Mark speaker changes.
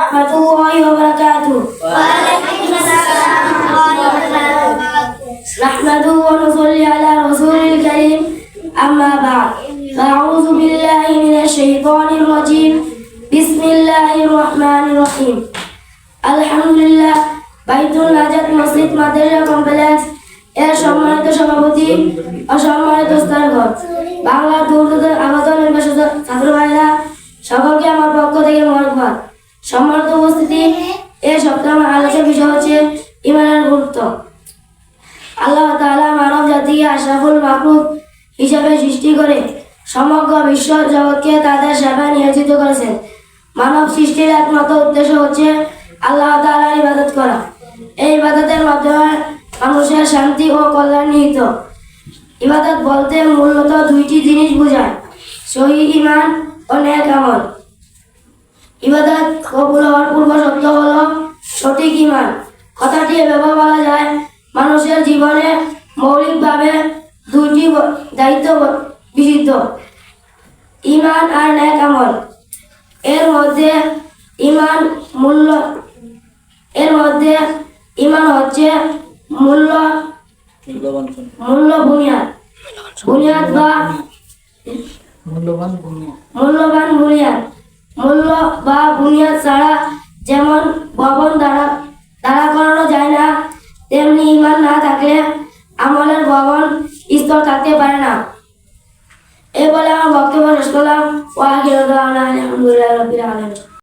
Speaker 1: রহমতুল্লাহি ওয়া বারাকাতুহু। ওয়া আলাইকুম আসসালাম ওয়া
Speaker 2: বারাকাতুহু
Speaker 1: নাহমাদু ওয়া নুসাল্লি আলা রাসূলিল কারীম। আম্মা বা'দ। ফাউযু বিল্লাহি মিনাশ শাইতানির রাজীম। বিসমিল্লাহির রহমানির রহিম। আলহামদুলিল্লাহ, বাইতুল নাজাত মসজিদ মাদ্রাসা কমপ্লেক্স। এর সম্মানিত সভাপতি, অসম্মানিত স্থানগত। সম্মানিত উপস্থিতি এই সপ্তাহে আমার বিষয় হচ্ছে ইমানের গুরুত্ব। আল্লাহ তাআলা মানব জাতিকে আশরাফুল মাকলুক হিসাবে সৃষ্টি করে সমগ্র বিশ্ব জগৎকে তাদের সেবায় নিয়োজিত করেছেন। মানব সৃষ্টির একমাত্র উদ্দেশ্য হচ্ছে আল্লাহ তাআলার ইবাদত করা। এই ইবাদতের মাধ্যমে মানুষের শান্তি ও কল্যাণ নিহিত। ইবাদত বলতে মূলত দুইটি জিনিস বোঝায়, সহি ইমান ও নেক আমল। ইবাদত কবুল হওয়ার পূর্ব শর্ত হলো সঠিক ইমান। কথাটি এভাবে বলা যায় মানুষের জীবনে মৌলিকভাবে দুইটি ব- দায়িত্ব ব- বিহিত ইমান আর ন্যাক আমল। এর মধ্যে ইমান মূল্য এর মধ্যে ইমান হচ্ছে মূল্য মূল্য বুনিয়াদ।
Speaker 3: বুনিয়াদ বা মূল্যবান ভূমি
Speaker 1: মূল্যবান বুনিয়াদ। ভবন দাঁড়া দাঁড়া করানো যায় না। তেমনি ইমান না থাকলে আমলের ভবন স্তর থাকতে পারে না। এ বলে আমার বক্তব্য রসকলাম ও আগে আলহামদুলিল্লাহ